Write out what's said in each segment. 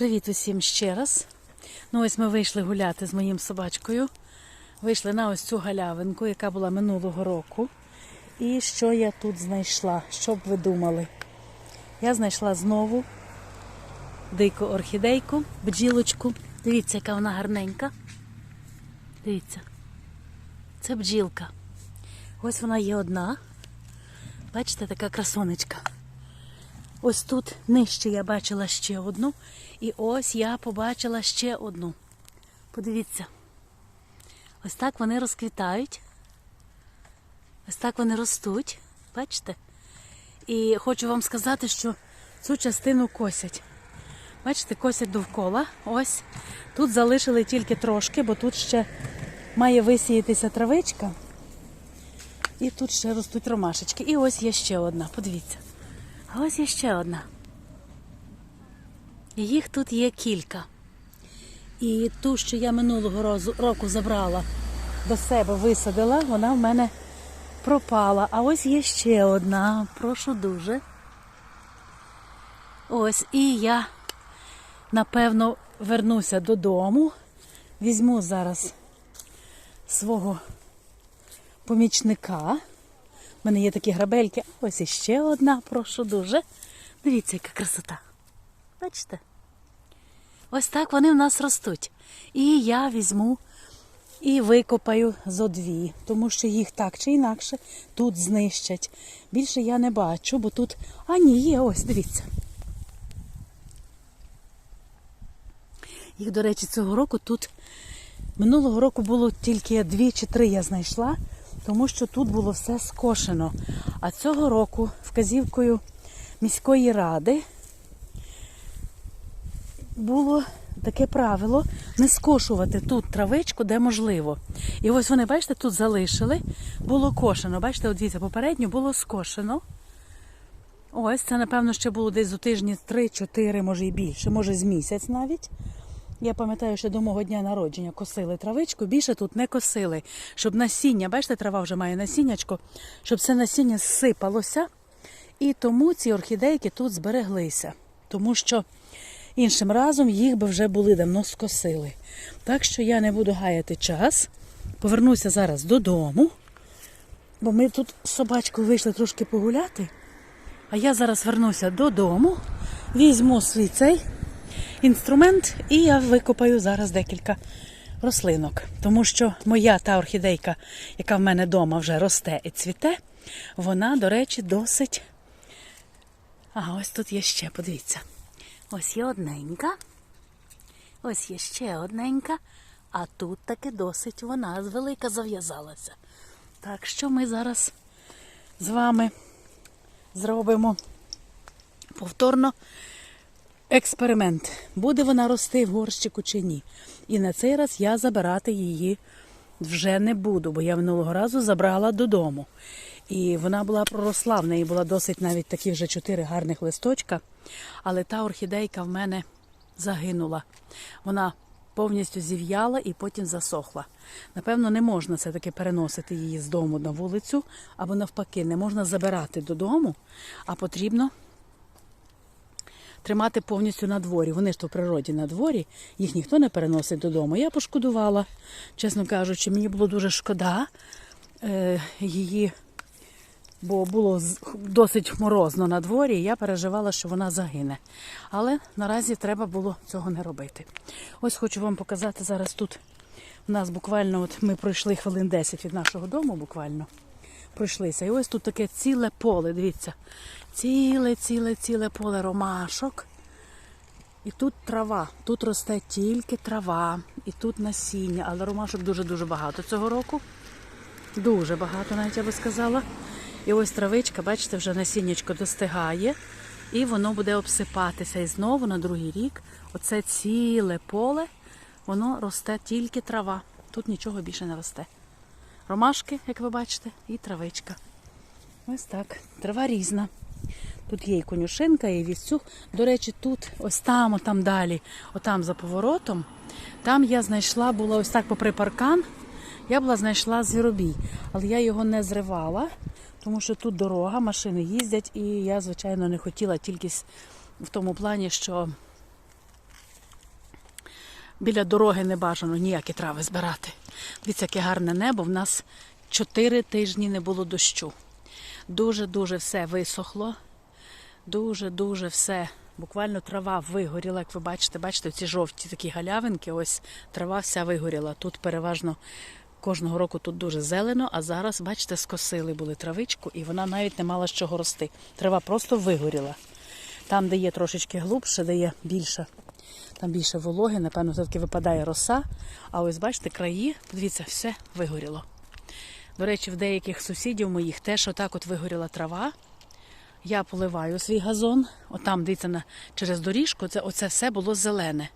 Привіт усім ще раз. Ну ось ми вийшли гуляти з моїм собачкою. Вийшли на ось цю галявинку, яка була минулого року. І що я тут знайшла? Що б ви думали? Я знайшла знову дику орхідейку, бджілочку. Дивіться, яка вона гарненька. Дивіться. Це бджілка. Ось вона є одна. Бачите, така красонечка. Ось тут нижче я бачила ще одну. І ось я побачила ще одну. Подивіться. Ось так вони розквітають. Ось так вони ростуть. Бачите? І хочу вам сказати, що цю частину косять. Бачите, косять довкола. Ось. Тут залишили тільки трошки, бо тут ще має висіятися травичка. І тут ще ростуть ромашечки. І ось є ще одна. Подивіться. А ось є ще одна. Їх тут є кілька. І ту, що я минулого року забрала до себе, висадила, вона в мене пропала. А ось є ще одна. Прошу дуже. Ось, і я, напевно, вернуся додому. Візьму зараз свого помічника. У мене є такі грабельки. Ось іще одна, прошу дуже. Дивіться, яка красота. Бачите? Ось так вони в нас ростуть. І я візьму і викопаю зо дві, тому що їх так чи інакше тут знищать. Більше я не бачу, бо тут. А ні, є, ось, дивіться. Їх, до речі, цього року тут минулого року було тільки дві чи три я знайшла, тому що тут було все скошено. А цього року вказівкою міської ради було таке правило не скошувати тут травичку, де можливо. І ось вони, бачите, тут залишили, було кошено. Бачите, от дивіться, попередньо було скошено. Ось це, напевно, ще було десь у тижні 3-4, може і більше, може з місяць навіть. Я пам'ятаю, що до мого дня народження косили травичку, більше тут не косили, щоб насіння, бачите, трава вже має насіннячко, щоб це насіння зсипалося. І тому ці орхідейки тут збереглися. Тому що іншим разом їх би вже були давно скосили. Так що я не буду гаяти час. Повернуся зараз додому, бо ми тут з собачкою вийшли трошки погуляти. А я зараз вернуся додому, візьму свій цей інструмент і я викопаю зараз декілька рослинок. Тому що моя та орхідейка, яка в мене вдома вже росте і цвіте, вона, до речі, досить. А ось тут є ще, подивіться. Ось є одненька. Ось є ще одненька. А тут таки досить вона велика зав'язалася. Так що ми зараз з вами зробимо повторно експеримент. Буде вона рости в горщику чи ні. І на цей раз я забирати її вже не буду, бо я минулого разу забрала додому. І вона була проросла, в неї була досить навіть такі вже чотири гарних листочка. Але та орхідейка в мене загинула. Вона повністю зів'яла і потім засохла. Напевно, не можна це таки переносити її з дому на вулицю, або навпаки, не можна забирати додому, а потрібно тримати повністю на дворі. Вони ж то в природі на дворі, їх ніхто не переносить додому. Я пошкодувала, чесно кажучи, мені було дуже шкода е, її, бо було досить морозно на дворі, і я переживала, що вона загине. Але наразі треба було цього не робити. Ось хочу вам показати зараз тут. У нас буквально, от ми пройшли хвилин 10 від нашого дому, буквально пройшлися. І ось тут таке ціле поле, дивіться. Ціле, ціле, ціле поле ромашок. І тут трава, тут росте тільки трава, і тут насіння, але ромашок дуже-дуже багато цього року. Дуже багато, навіть я би сказала. І ось травичка, бачите, вже насіннячко достигає, і воно буде обсипатися. І знову на другий рік оце ціле поле, воно росте тільки трава. Тут нічого більше не росте. Ромашки, як ви бачите, і травичка. Ось так. Трава різна. Тут є і конюшинка, і вівцюх. До речі, тут, ось там, отам далі, отам за поворотом, там я знайшла, була ось так попри паркан, я була знайшла звіробій. Але я його не зривала, тому що тут дорога, машини їздять, і я, звичайно, не хотіла тільки в тому плані, що Біля дороги не бажано ніякі трави збирати. Дивіться, яке гарне небо. В нас чотири тижні не було дощу. Дуже-дуже все висохло. Дуже-дуже все. Буквально трава вигоріла, як ви бачите, бачите, ці жовті такі галявинки, ось трава вся вигоріла. Тут переважно кожного року тут дуже зелено, а зараз, бачите, скосили були травичку, і вона навіть не мала з чого рости. Трава просто вигоріла. Там, де є трошечки глубше, де є більше, там більше вологи, напевно, все-таки випадає роса. А ось бачите, краї, подивіться, все вигоріло. До речі, в деяких сусідів моїх теж отак от вигоріла трава. Я поливаю свій газон. Отам, дивіться, на, через доріжку, це, оце все було зелене.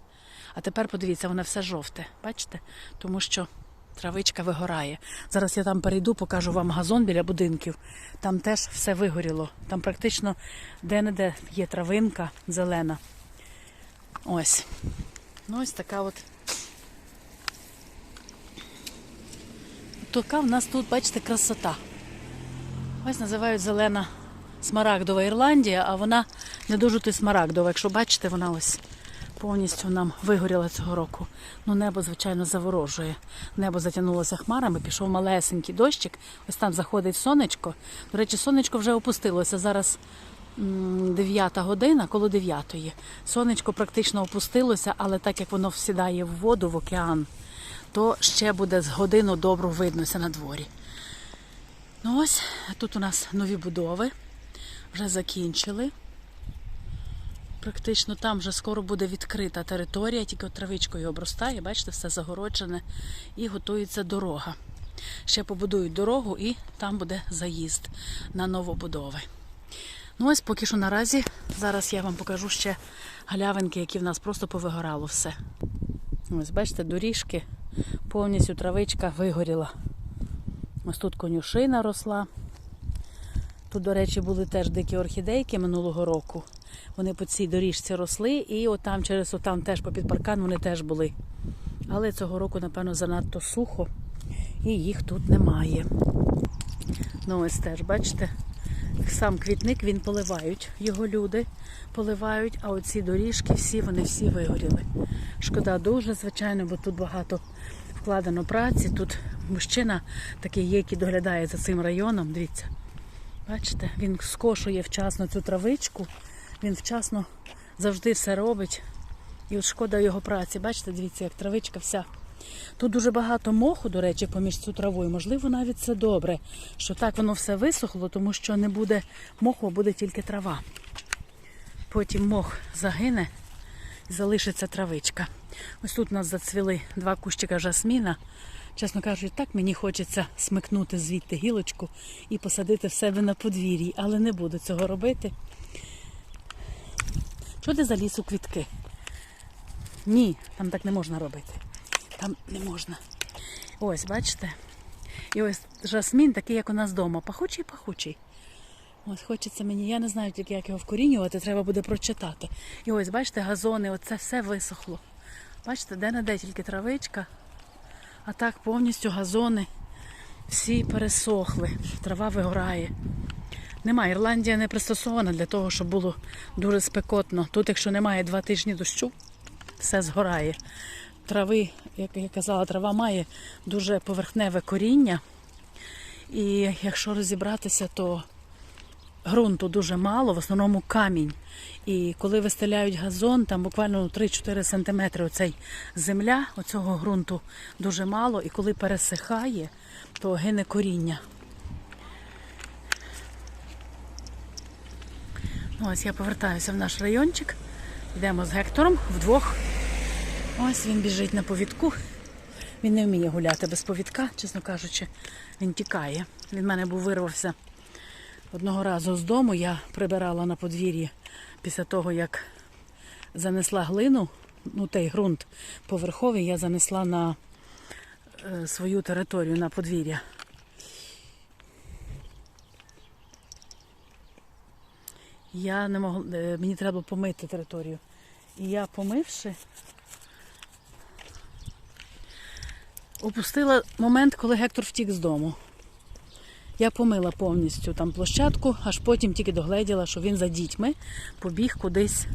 А тепер подивіться, воно все жовте. Бачите? Тому що травичка вигорає. Зараз я там перейду, покажу вам газон біля будинків. Там теж все вигоріло. Там практично де-не-де є травинка зелена. Ось. Ну, ось така от. Така в нас тут, бачите, красота. Ось називають зелена смарагдова Ірландія, а вона не дуже то смарагдова. Якщо бачите, вона ось повністю нам вигоріла цього року. Ну, небо, звичайно, заворожує. Небо затягнулося хмарами, пішов малесенький дощик. Ось там заходить сонечко. До речі, сонечко вже опустилося. Зараз 9 година, коло 9. Сонечко практично опустилося, але так як воно всідає в воду, в океан, то ще буде з годину добру виднося на дворі. Ну ось тут у нас нові будови. Вже закінчили. Практично там вже скоро буде відкрита територія, тільки от травичкою обростає, бачите, все загороджене і готується дорога. Ще побудують дорогу і там буде заїзд на новобудови. Ну ось поки що наразі. Зараз я вам покажу ще галявинки, які в нас просто повигорало все. Ось бачите, доріжки, повністю травичка вигоріла. Ось тут конюшина росла. Тут, до речі, були теж дикі орхідейки минулого року. Вони по цій доріжці росли, і отам через отам теж попід паркан вони теж були. Але цього року, напевно, занадто сухо і їх тут немає. Ну ось теж, бачите, сам квітник він поливають. Його люди поливають, а оці доріжки всі, вони всі вигоріли. Шкода дуже, звичайно, бо тут багато вкладено праці. Тут мужчина такий є, який доглядає за цим районом. Дивіться. Бачите, він скошує вчасно цю травичку, він вчасно завжди все робить. І от шкода його праці. Бачите, дивіться, як травичка вся. Тут дуже багато моху, до речі, поміж цю травою. Можливо, навіть це добре, що так воно все висохло, тому що не буде моху, а буде тільки трава. Потім мох загине і залишиться травичка. Ось тут у нас зацвіли два кущика жасміна. Чесно кажучи, так мені хочеться смикнути звідти гілочку і посадити в себе на подвір'ї, але не буду цього робити. Що ти заліз у квітки? Ні, там так не можна робити. Там не можна. Ось, бачите? І ось жасмін такий, як у нас вдома. Пахучий, пахучий. Ось хочеться мені, я не знаю тільки, як його вкорінювати, треба буде прочитати. І ось, бачите, газони, оце все висохло. Бачите, де не де тільки травичка, а так повністю газони всі пересохли, трава вигорає. Нема, Ірландія не пристосована для того, щоб було дуже спекотно. Тут, якщо немає два тижні дощу, все згорає. Трави, як я казала, трава має дуже поверхневе коріння. І якщо розібратися, то ґрунту дуже мало, в основному камінь. І коли вистеляють газон, там буквально 3-4 см оцей земля, оцього ґрунту дуже мало. І коли пересихає, то гине коріння. Ну, Ось я повертаюся в наш райончик. Йдемо з Гектором вдвох. Ось він біжить на повідку. Він не вміє гуляти без повідка, чесно кажучи, він тікає. Він в мене був вирвався одного разу з дому. Я прибирала на подвір'ї після того, як занесла глину, ну той ґрунт поверховий, я занесла на е, свою територію на подвір'я. Я не могла, е, мені треба помити територію. І я помивши, опустила момент, коли Гектор втік з дому. Я помила повністю там площадку, аж потім тільки догледіла, що він за дітьми побіг кудись.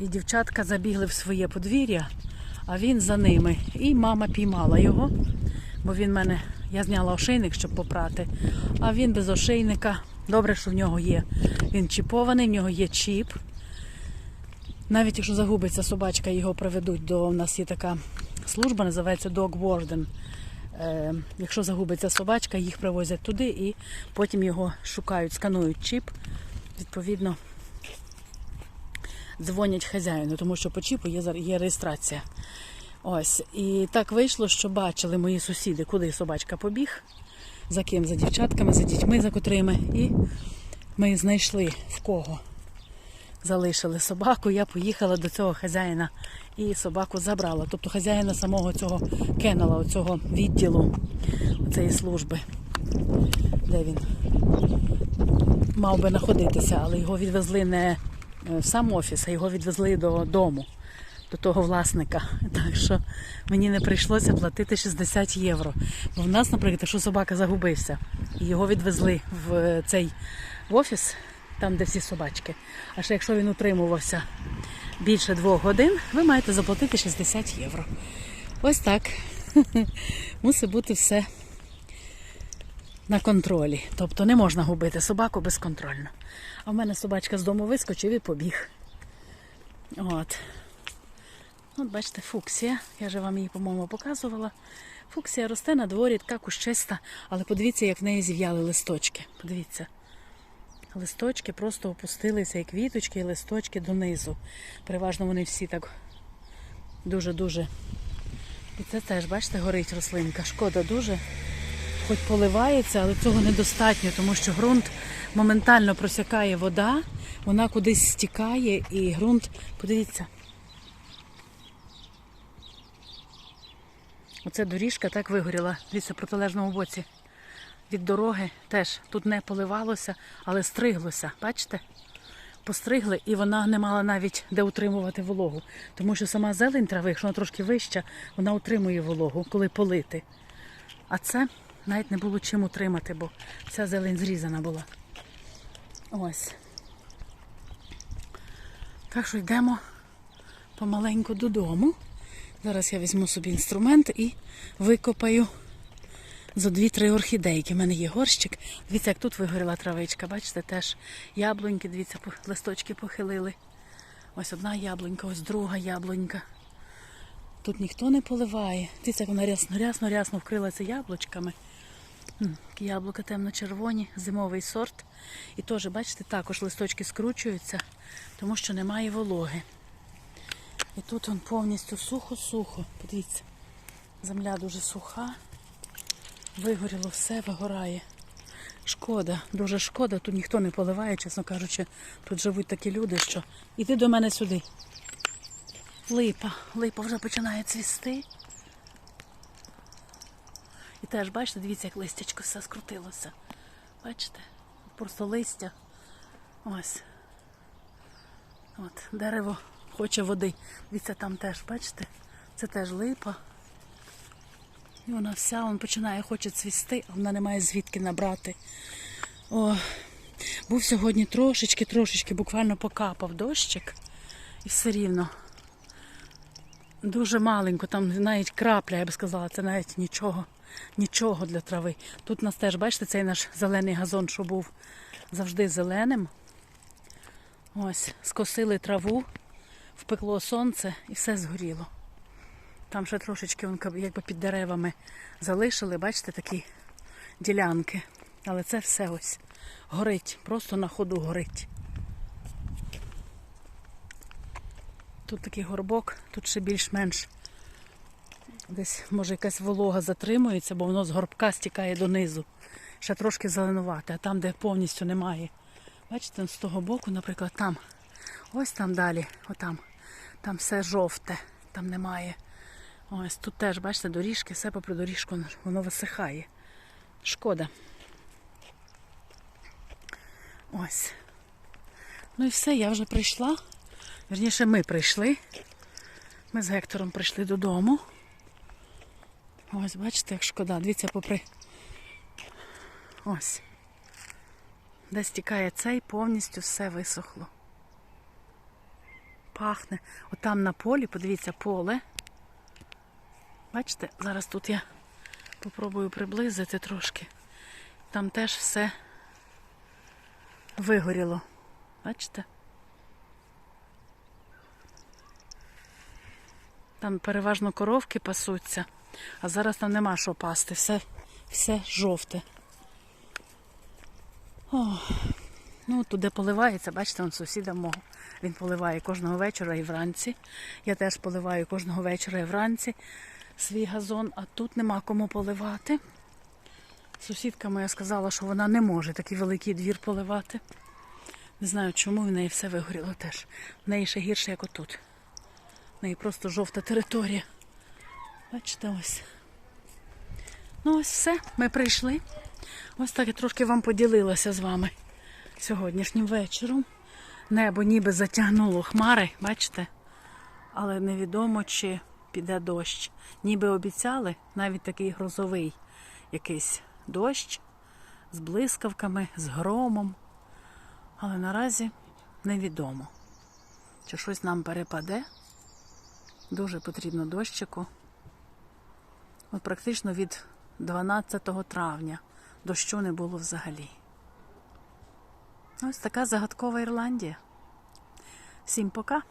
І дівчатка забігли в своє подвір'я, а він за ними. І мама піймала його, бо він мене. Я зняла ошейник, щоб попрати, а він без ошейника. Добре, що в нього є. Він чіпований, в нього є чіп. Навіть якщо загубиться собачка, його приведуть до. У нас є така служба, називається Dog Warden. Е, якщо загубиться собачка, їх привозять туди і потім його шукають, сканують чіп. Відповідно, дзвонять хазяїну, тому що по чіпу є, є реєстрація. Ось. І так вийшло, що бачили мої сусіди, куди собачка побіг, за ким, за дівчатками, за дітьми, за котрими. І ми знайшли в кого залишили собаку. Я поїхала до цього хазяїна і собаку забрала. Тобто хазяїна самого цього кеннела, цього відділу цієї служби, де він мав би знаходитися, але його відвезли не е, в сам офіс, а його відвезли додому, до того власника. Так що мені не прийшлося платити 60 євро. Бо в нас, наприклад, якщо собака загубився, і його відвезли в цей в офіс, там, де всі собачки. А ще якщо він утримувався більше двох годин, ви маєте заплатити 60 євро. Ось так. Мусить бути все на контролі. Тобто не можна губити собаку безконтрольно. А в мене собачка з дому вискочив і побіг. От. От бачите, фуксія. Я вже вам її, по-моєму, показувала. Фуксія росте на дворі, така кущиста, але подивіться, як в неї зів'яли листочки. Подивіться. Листочки просто опустилися, і квіточки, і листочки донизу. Переважно вони всі так дуже-дуже. І це теж, бачите, горить рослинка. Шкода дуже. Хоч поливається, але цього недостатньо, тому що ґрунт моментально просякає вода, вона кудись стікає і ґрунт, подивіться. Оце доріжка так вигоріла. Дивіться, в протилежному боці. Від дороги теж тут не поливалося, але стриглося. Бачите? Постригли, і вона не мала навіть де утримувати вологу. Тому що сама зелень трави, якщо вона трошки вища, вона утримує вологу, коли полити. А це навіть не було чим утримати, бо вся зелень зрізана була. Ось. Так що йдемо помаленьку додому. Зараз я візьму собі інструмент і викопаю зо дві-три орхідейки. У мене є горщик. Дивіться, як тут вигоріла травичка. Бачите, теж яблуньки, дивіться, листочки похилили. Ось одна яблунька, ось друга яблунька. Тут ніхто не поливає. Дивіться, як вона рясно, рясно, рясно вкрилася яблучками. Яблука темно-червоні, зимовий сорт. І теж, бачите, також листочки скручуються, тому що немає вологи. І тут он повністю сухо-сухо. Подивіться, земля дуже суха. Вигоріло все, вигорає. Шкода, дуже шкода. Тут ніхто не поливає, чесно кажучи. Тут живуть такі люди, що іди до мене сюди. Липа. Липа вже починає цвісти. І теж, бачите, дивіться, як листячко все скрутилося. Бачите? Просто листя. Ось. От, дерево хоче води. Дивіться, там теж, бачите? Це теж липа. І вона вся вон починає хоче цвісти, а вона не має звідки набрати. О, був сьогодні трошечки, трошечки, буквально покапав дощик. І все рівно. Дуже маленько, там навіть крапля, я би сказала, це навіть нічого, нічого для трави. Тут у нас теж, бачите, цей наш зелений газон, що був завжди зеленим. Ось, скосили траву, впекло сонце і все згоріло. Там ще трошечки якби під деревами залишили, бачите, такі ділянки. Але це все ось горить, просто на ходу горить. Тут такий горбок, тут ще більш-менш десь, може, якась волога затримується, бо воно з горбка стікає донизу. Ще трошки зеленувати, а там, де повністю немає. Бачите, з того боку, наприклад, там. Ось там далі, отам. Там все жовте, там немає. Ось тут теж, бачите, доріжки, все попри доріжку воно висихає. Шкода. Ось. Ну і все, я вже прийшла. Вірніше, ми прийшли. Ми з Гектором прийшли додому. Ось, бачите, як шкода. Дивіться, попри. Ось. Де стікає цей, повністю все висохло. Пахне. Отам на полі, подивіться, поле. Бачите, зараз тут я попробую приблизити трошки. Там теж все вигоріло. Бачите? Там переважно коровки пасуться, а зараз там нема що пасти, все, все жовте. О, ну, туди поливається, бачите, он сусіда мого. Він поливає кожного вечора і вранці. Я теж поливаю кожного вечора і вранці свій газон, а тут нема кому поливати. Сусідка моя сказала, що вона не може такий великий двір поливати. Не знаю, чому в неї все вигоріло теж. В неї ще гірше, як отут. В неї просто жовта територія. Бачите, ось. Ну, ось все, ми прийшли. Ось так я трошки вам поділилася з вами сьогоднішнім вечором. Небо ніби затягнуло хмари, бачите? Але невідомо, чи піде дощ. Ніби обіцяли навіть такий грозовий якийсь дощ з блискавками, з громом. Але наразі невідомо, чи щось нам перепаде. Дуже потрібно дощику. От практично від 12 травня дощу не було взагалі. Ось така загадкова Ірландія. Всім пока!